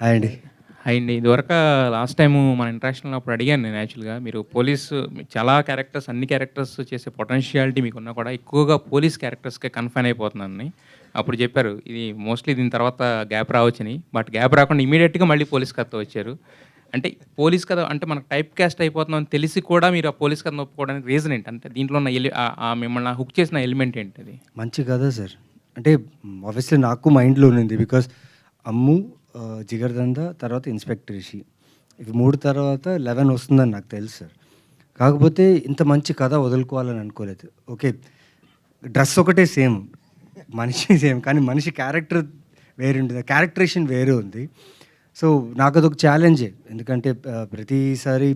Hi అండి అయింది ఇదివరకు లాస్ట్ టైం మన ఇంటరాక్షన్ అప్పుడు అడిగాను నేను యాక్చువల్గా మీరు పోలీస్ చాలా క్యారెక్టర్స్ అన్ని క్యారెక్టర్స్ చేసే పొటెన్షియాలిటీ మీకున్నా కూడా ఎక్కువగా పోలీస్ క్యారెక్టర్స్కే కన్ఫైన్ అయిపోతున్నాను అప్పుడు చెప్పారు ఇది మోస్ట్లీ దీని తర్వాత గ్యాప్ రావచ్చని. బట్ గ్యాప్ రాకుండా ఇమీడియట్గా మళ్ళీ పోలీస్ కథ వచ్చారు. అంటే పోలీస్ కథ అంటే మనకు టైప్ క్యాస్ట్ అయిపోతున్నాం అని తెలిసి కూడా మీరు ఆ పోలీస్ కథ ఒప్పుకోవడానికి రీజన్ ఏంటి? అంటే దీంట్లో ఉన్న ఎలి మిమ్మల్ని హుక్ చేసిన ఎలిమెంట్ ఏంటి అది? మంచి కదా సార్. అంటే ఆబ్వియస్లీ నాకు మైండ్లో ఉంది బికాస్ అమ్ము జిగర్దంద తర్వాత ఇన్స్పెక్టర్ రిషి. ఇవి మూడు తర్వాత లెవెన్ వస్తుందని నాకు తెలుసు సార్. కాకపోతే ఇంత మంచి కథ వదులుకోవాలని అనుకోలేదు. ఓకే డ్రెస్ ఒకటే సేమ్ మనిషి సేమ్ కానీ మనిషి క్యారెక్టర్ వేరే ఉంటుంది క్యారెక్టరేషన్ వేరే ఉంది. సో నాకు అదొక ఛాలెంజే ఎందుకంటే ప్రతిసారి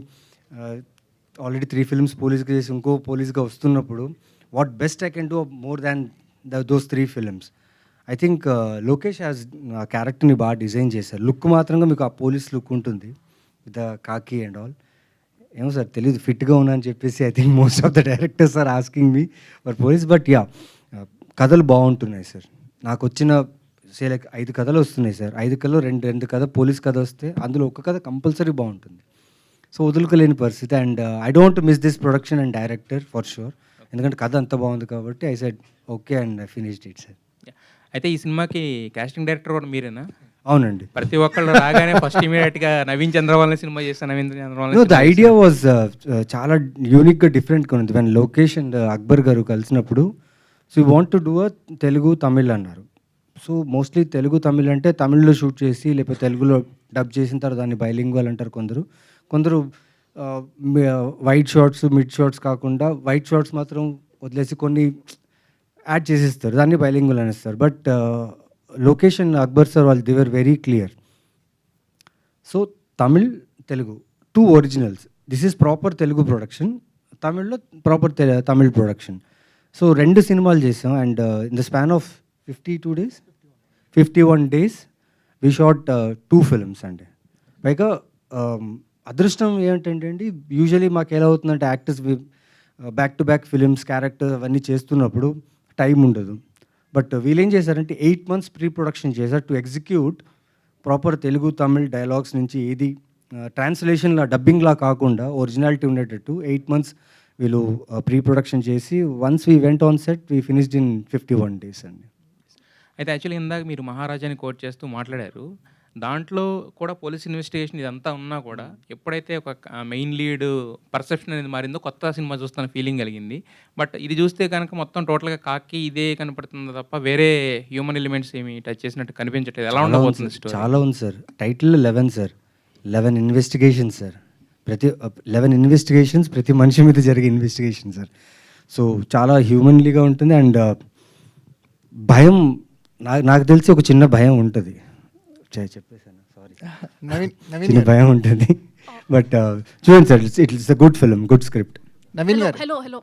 ఆల్రెడీ త్రీ ఫిల్మ్స్ పోలీస్గా చేసి ఇంకో పోలీస్గా వస్తున్నప్పుడు what best I can do more than those three films I think Lokesh has ఆ క్యారెక్టర్ని బాగా డిజైన్ చేశారు. లుక్ మాత్రంగా మీకు ఆ పోలీస్ లుక్ ఉంటుంది. విత్ కాకీ అండ్ ఆల్ ఏమో సార్ తెలియదు ఫిట్గా ఉన్నా అని చెప్పేసి I think most of the directors are asking me for police but ya కథలు బాగుంటున్నాయి సార్. నాకు వచ్చిన సే లైక్ ఐదు కథలు వస్తున్నాయి సార్. ఐదు కథలో రెండు రెండు కథ పోలీస్ కథ వస్తే అందులో ఒక కథ కంపల్సరీ బాగుంటుంది. సో వదులుకోలేని పరిస్థితి. And I don't miss this production and director for sure ఎందుకంటే కథ అంత బాగుంది కాబట్టి I said okay and I finished it sir అయితే ఈ సినిమాకి కాస్టింగ్ డైరెక్టర్ కూడా మీరేనా? అవునండి. ప్రతి ఒక్కళ్ళు రాగానే ఫస్ట్ ఇమీడియట్గా నవీన్ చంద్రవాలని సినిమా చేస్తాను నవీన్ చంద్రవాలని ద ఐడియా వాజ్ uh, చాలా యూనిక్గా డిఫరెంట్గా ఉంది వెన్ లోకేష్ అండ్ అక్బర్ గారు కలిసినప్పుడు so you want to do a Telugu Tamil అన్నారు. సో మోస్ట్లీ తెలుగు తమిళ్ అంటే తమిళ్ళో షూట్ చేసి లేకపోతే తెలుగులో డబ్ చేసిన తర్వాత దాన్ని బైలింగ్వల్ అంటారు కొందరు. కొందరు వైట్ షార్ట్స్ మిడ్ షార్ట్స్ కాకుండా వైట్ షార్ట్స్ మాత్రం వదిలేసి కొన్ని యాడ్ చేసేస్తారు దాన్ని బైలింగ్వల్ అనేస్తారు. బట్ లొకేషన్ అక్బర్ సార్ వాళ్ళు they were very clear so Tamil Telugu two originals this is proper Telugu production తమిళ్ళో proper Tamil production so రెండు సినిమాలు చేసాం and in the span of fifty two days fifty one days we shot two films అండి పైగా అదృష్టం ఏంటంటే అండి usually మాకు ఎలా అవుతుందంటే actors back to back films character అవన్నీ చేస్తున్నప్పుడు టైం ఉండదు. బట్ వీళ్ళేం చేశారంటే ఎయిట్ మంత్స్ ప్రీ ప్రొడక్షన్ చేశారు to execute proper Telugu Tamil dialogues నుంచి ఏది ట్రాన్స్లేషన్లా డబ్బింగ్లా కాకుండా ఒరిజినాలిటీ ఉండేటట్టు ఎయిట్ మంత్స్ వీళ్ళు ప్రీ ప్రొడక్షన్ చేసి once we went on set we finished in fifty one days అండి. అయితే యాక్చువల్లీ ఇందాక మీరు మహారాజాని కోట్ చేస్తూ మాట్లాడారు. దాంట్లో కూడా పోలీస్ ఇన్వెస్టిగేషన్ ఇదంతా ఉన్నా కూడా ఎప్పుడైతే ఒక మెయిన్ లీడ్ పర్సెప్షన్ అనేది మారిందో కొత్త సినిమా చూస్తున్న ఫీలింగ్ కలిగింది. బట్ ఇది చూస్తే కనుక మొత్తం టోటల్గా కాకి ఇదే కనపడుతుంది తప్ప వేరే హ్యూమన్ ఎలిమెంట్స్ ఏమి టచ్ చేసినట్టు కనిపించట్లేదు. ఎలా ఉండబోతుంది చాలా ఉంది sir. Title eleven sir. Eleven investigation sir. ప్రతి లెవెన్ ఇన్వెస్టిగేషన్స్ ప్రతి మనిషి మీద జరిగే ఇన్వెస్టిగేషన్ సార్. సో చాలా హ్యూమన్లీగా ఉంటుంది అండ్ భయం నాకు నాకు తెలిసి ఒక చిన్న భయం ఉంటుంది. చెప్పేశాను. సారీ నవీన్ నవీన్ భయం ఉంటుంది. బట్ చూడండి sir it's it's a good film good script Naveen గారు. Hello hello